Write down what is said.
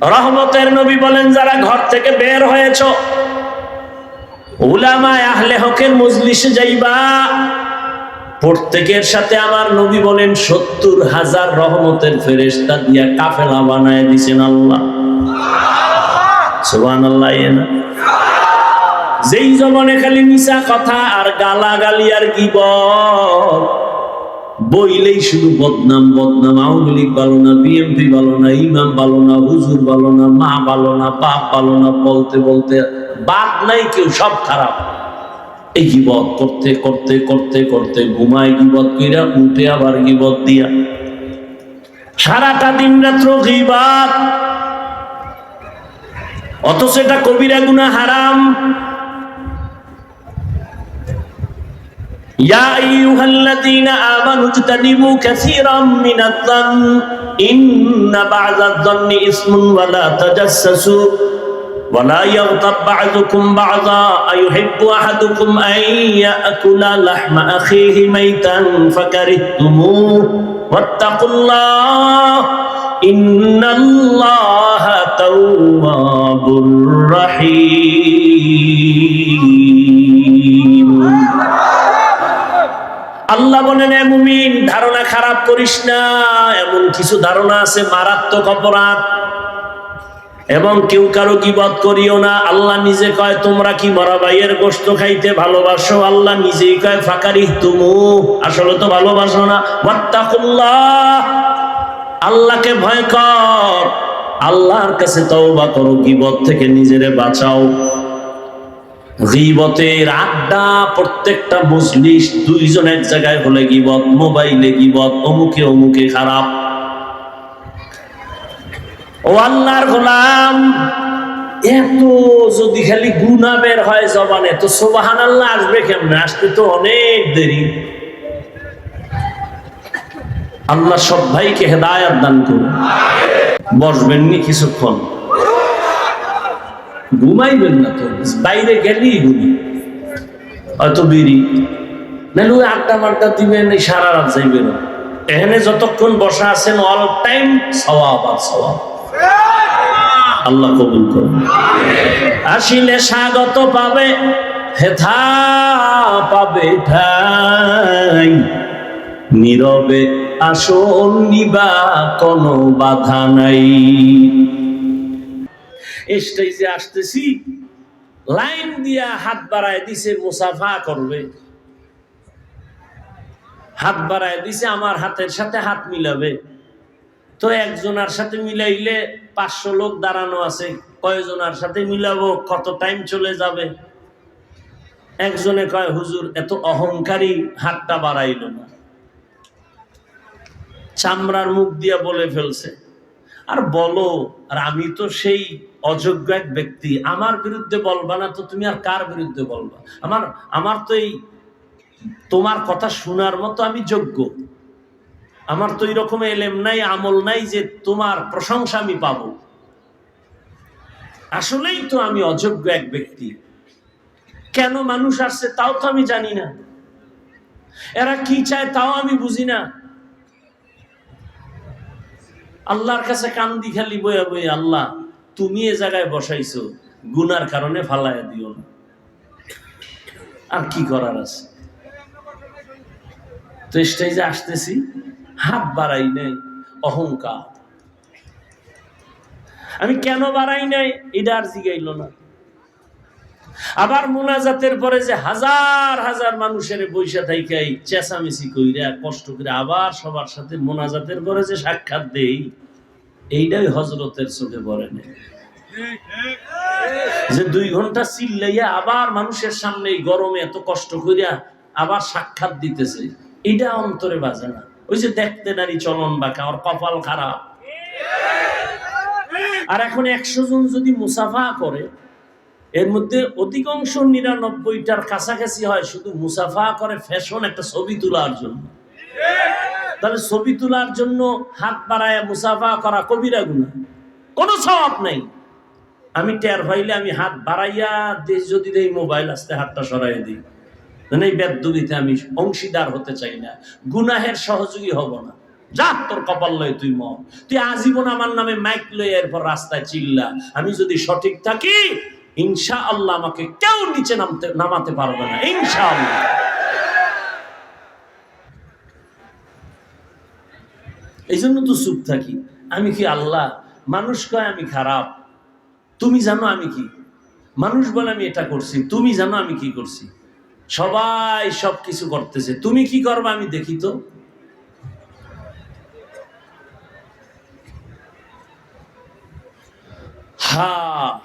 রহমতের নবী বলেন, যারা ঘর থেকে বের হয়েছ, উলামায় আহলে হকের মজলিসে যাইবা। প্রত্যেকের সাথে আমার নবী বলেন, সত্তর হাজার রহমতের ফেরেস্তা দিয়া কাফেলা বানায় দিছেন আল্লাহ। যেই জমানে খালি মিশা কথা আর গালাগালি আর গিবত বইলেই শুধু বদনাম বদনাম, আওয়ামী লীগ ভালো না বিএমপি ভালো না, ইমাম ভালো না, হুজুর ভালো না, মা ভালো না, বাপ ভালো না, বলতে বলতে বাদ নাই কেউ, সব খারাপ। এই গিবত করতে করতে করতে করতে ঘুমায় গিবত কইরা, উঠে আবার গিবত দিয়া। সারাটা দিন রাত্র অথচ এটা কবিরা গুনা হারাম। يا أيها الذين آمنوا اجتنبوا كثيرا من الظن. إن بعض الظن إثم ولا تجسسوا. ولا يغتب بعضكم بعضا. أيحب أحدكم أن يأكل لحم أخيه ميتا فكرهتموه. واتقوا الله. إن الله تواب আল্লাহ বলেন মুমিন, ধারণা খারাপ করিস না। এমন কিছু ধারণা আছে, মারাত্মক অপরাধ। এবং কেউ কারও গিবত করিও না। আল্লাহ নিজে কয়, তোমরা কি মরা ভাইয়ের গোস্ত খাইতে ভালোবাসো? আল্লাহ নিজেই কয় ফাঁকারি তুমু। আসলে তো ভালোবাসো না। আল্লাহকে ভয় কর। আল্লাহর কাছে তওবা করো, গিবত থেকে নিজেরে বাঁচাও। আড্ডা প্রত্যেকটা এক জায়গায় গিবত, মোবাইলে খারাপ। ও যদি খালি গুনা বের হয় জবানে, তো সোবাহান আল্লাহ আসবে কেমনে? আসতে তো অনেক দেরি। আল্লাহ সব ভাইকে হেদায়াত দান করুন। বসবেন নি কিছুক্ষণ। ঘুমাইবেন না তো, বাইরে গেলেই ঘুমি হয়তো বিড়ি নাহলে ওই আড্ডা মাড্ডা দিবেন, এই সারা রাত যাইবেন। এখানে যতক্ষণ বসা আছেন অল টাইম সওয়াব আর সওয়াব। আল্লাহ কবুল করুন। আসিলে স্বাগত পাবে, হেথা পাবে ঠাই। নীরবে আসন নিবা কোনো বাধা নাই। স্টেজে আসতেছি, লাইন দিয়া হাত বাড়ায় দিছে, মুসাফা করবে। হাত বাড়ায় দিছে, আমার হাতের সাথে হাত মিলাবে। তো একজনের সাথে মিলাইলে পাঁচশো লোক দাঁড়ানো আছে, কয়জনের সাথে মিলাবো, কত টাইম চলে যাবে? একজনে কয়, হুজুর, এত অহংকারী হাতটা বাড়াইল না। চামড়ার মুখ দিয়া বলে ফেলছে। আর বলো, আর আমি তো সেই অযোগ্য এক ব্যক্তি। আমার বিরুদ্ধে বলবা না তো তুমি আর কার বিরুদ্ধে বলবা? আমার আমার তো এই তোমার কথা শোনার মতো আমি যোগ্য। আমার তো এরকম এলেম নাই, আমল নাই যে তোমার প্রশংসা আমি পাবো। আসলেই তো আমি অযোগ্য এক ব্যক্তি। কেন মানুষ আসছে তাও তো আমি জানি না। এরা কি চায় তাও আমি বুঝি না। আল্লাহর কাছে কান্দি খালি বইয়া বয়ে, আল্লাহ, তুমি এ জায়গায় বসাইছো, গুনার কারণে ফালাইয়া দিও না। আর কি করার আছে? তো যে আসতেছি, হাত বাড়াই নাই, অহংকার। আমি কেন বাড়াই নাই, এটা আর জিগাইল না। আবার মোনাজাতের পরে যে হাজার হাজার মানুষের বৈশা থাইকাই চেঁচামেচি কইরা কষ্ট করে আবার সবার সাথে মোনাজাতের পরে যে সাক্ষাৎ দেই, এইটাই হজরতের চোখে পড়ে না যে দুই ঘণ্টা চিল্লাইয়া আবার মানুষের সামনে এই গরমে এত কষ্ট করিয়া আবার সাক্ষাৎ দিতেছে এটা অন্তরে বাজে না। ওই যে দেখতে নারী চলন বাঁকা, ওর কপাল খারাপ। আর এখন একশো জন যদি মুসাফা করে এর মধ্যে অধিকাংশ নিরানব্বইটার কাছাকাছি হয় শুধু মুসাফা করে ফ্যাশন একটা ছবি তোলার জন্য। তাহলে ছবি তোলার জন্য হাত বাড়ায় মুসাফা করা কবিরা গুণা। কোনো স্বভাব নাই। আমি টের পাইলে আমি হাত বাড়াইয়া দেশ যদি দেই, মোবাইল আসতে হাতটা সরাই দিই। মানে এই বেদবিতে আমি অংশীদার হতে চাই না। গুনাহের সহযোগী হব না। যা তোর কপাল লয় তুই ম তুই আজীবন আমার নামে মাইক লই এরপর রাস্তায় চিল্লা। আমি যদি সঠিক থাকি ইনশা আল্লাহ আমাকে কেউ নিচে নামতে নামাতে পারবে না। ইনশা আল্লাহ এই জন্য তো চুপ থাকি। আমি কি আল্লাহ? মানুষ কয়, আমি খারাপ। তুমি জানো আমি কি? মানুষ বলে, আমি এটা করছি। তুমি জানো আমি কি করছি? সবাই সব কিছু করতেছে। তুমি কি করবে আমি দেখি তো। হা।